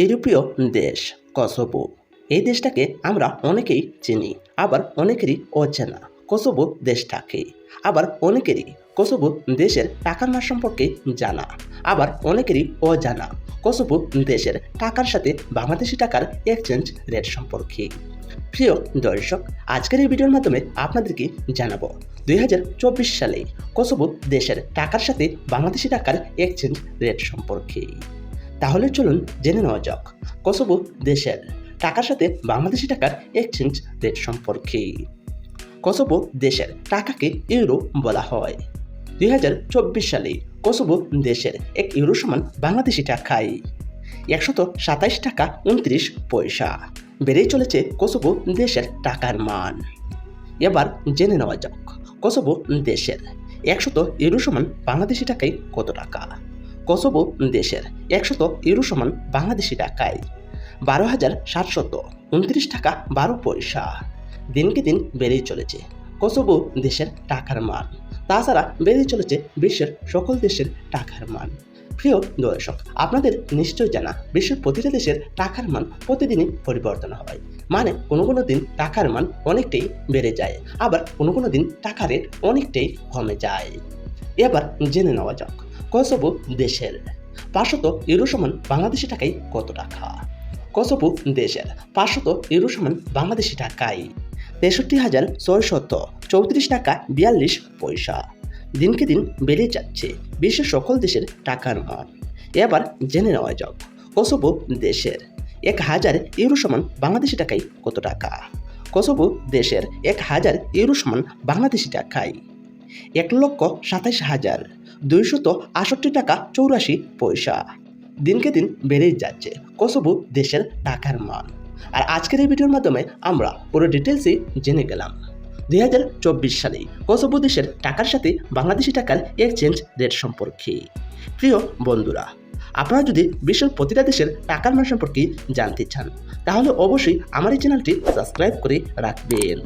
ইউরোপীয় দেশ, কসোভো। এই দেশটাকে আমরা অনেকেই চিনি, আবার অনেকেরই অচেনা। কসোভো দেশটাকে। আবার অনেকেরই কসোভো দেশের টাকার মান সম্পর্কে জানা, আবার অনেকেরই অজানা। কসোভো দেশের টাকার সাথে বাংলাদেশি টাকার এক্সচেঞ্জ রেট সম্পর্কে। প্রিয় দর্শক, আজকের এই ভিডিওর মাধ্যমে আপনাদেরকে জানাব, দুই হাজার চব্বিশ সালে কসোভো দেশের টাকার সাথে বাংলাদেশি টাকার এক্সচেঞ্জ রেট সম্পর্কে। তাহলে চলুন জেনে নেওয়া যাক। কসোভো দেশের টাকার সাথে বাংলাদেশি টাকার এক্সচেঞ্জ রেট সম্পর্কে। কসোভো দেশের টাকাকে ইউরো বলা হয়। দুই হাজার চব্বিশ সালে কসোভো দেশের এক ইউরো সমান বাংলাদেশি টাকায়। একশত সাতাইশ টাকা উনত্রিশ পয়সা। বেড়েই চলেছে কসোভো দেশের টাকার মান। এবার জেনে নেওয়া যাক, কসোভো দেশের একশত ইউরো সমান বাংলাদেশি টাকায় কত টাকা? কসোভো দেশের একশত ইউরো সমান বাংলাদেশি টাকায়। বারো হাজার সাতশত উনত্রিশ টাকা বারো পয়সা। দিনকে দিন বেড়েই চলেছে কসোভো দেশের টাকার মান। তাছাড়া বেড়েই চলেছে বিশ্বের সকল দেশের টাকার মান। প্রিয় দর্শক, আপনাদের নিশ্চয় জানা বিশ্বের প্রতিটা দেশের টাকার মান প্রতিদিনই পরিবর্তন হয়। মানে কোনো কোনো দিন টাকার মান অনেকটাই বেড়ে যায়, আবার কোনো কোনো দিন টাকার রেট অনেকটাই কমে যায়। এবার জেনে নেওয়া যাক, কসোভো দেশের। পাঁচশত ইউরো সমান বাংলাদেশি টাকায় কত টাকা? কসোভো দেশের। পাঁচশত ইউরো সমান বাংলাদেশি টাকায় তেষট্টি হাজার ছয়শত চৌত্রিশ টাকা বিয়াল্লিশ পয়সা। দিনকে দিন বেড়ে যাচ্ছে বিশ্বের সকল দেশের টাকার মান এবার জেনে নেওয়া যাক, কসোভো দেশের এক হাজার ইউরো সমান বাংলাদেশি টাকায় কত টাকা? কসোভো দেশের এক হাজার ইউরো সমান বাংলাদেশি টাকায় এক লক্ষ সাতাইশ হাজার দুইশত আষট্টি টাকা চৌরাশি পয়সা। দিনকে দিন বেড়েই যাচ্ছে। কসোভো দেশের টাকার মান। আর আজকের এই ভিডিওর মাধ্যমে আমরা পুরো ডিটেলসই জেনে গেলাম। দুই হাজার চব্বিশ সালে কসোভো দেশের টাকার সাথে বাংলাদেশি টাকার এক্সচেঞ্জ রেট সম্পর্কে। প্রিয় বন্ধুরা, আপনারা যদি বিশ্বের প্রতিটা দেশের টাকার মান সম্পর্কে জানতে চান, তাহলে অবশ্যই আমার এই চ্যানেলটি সাবস্ক্রাইব করে রাখবেন।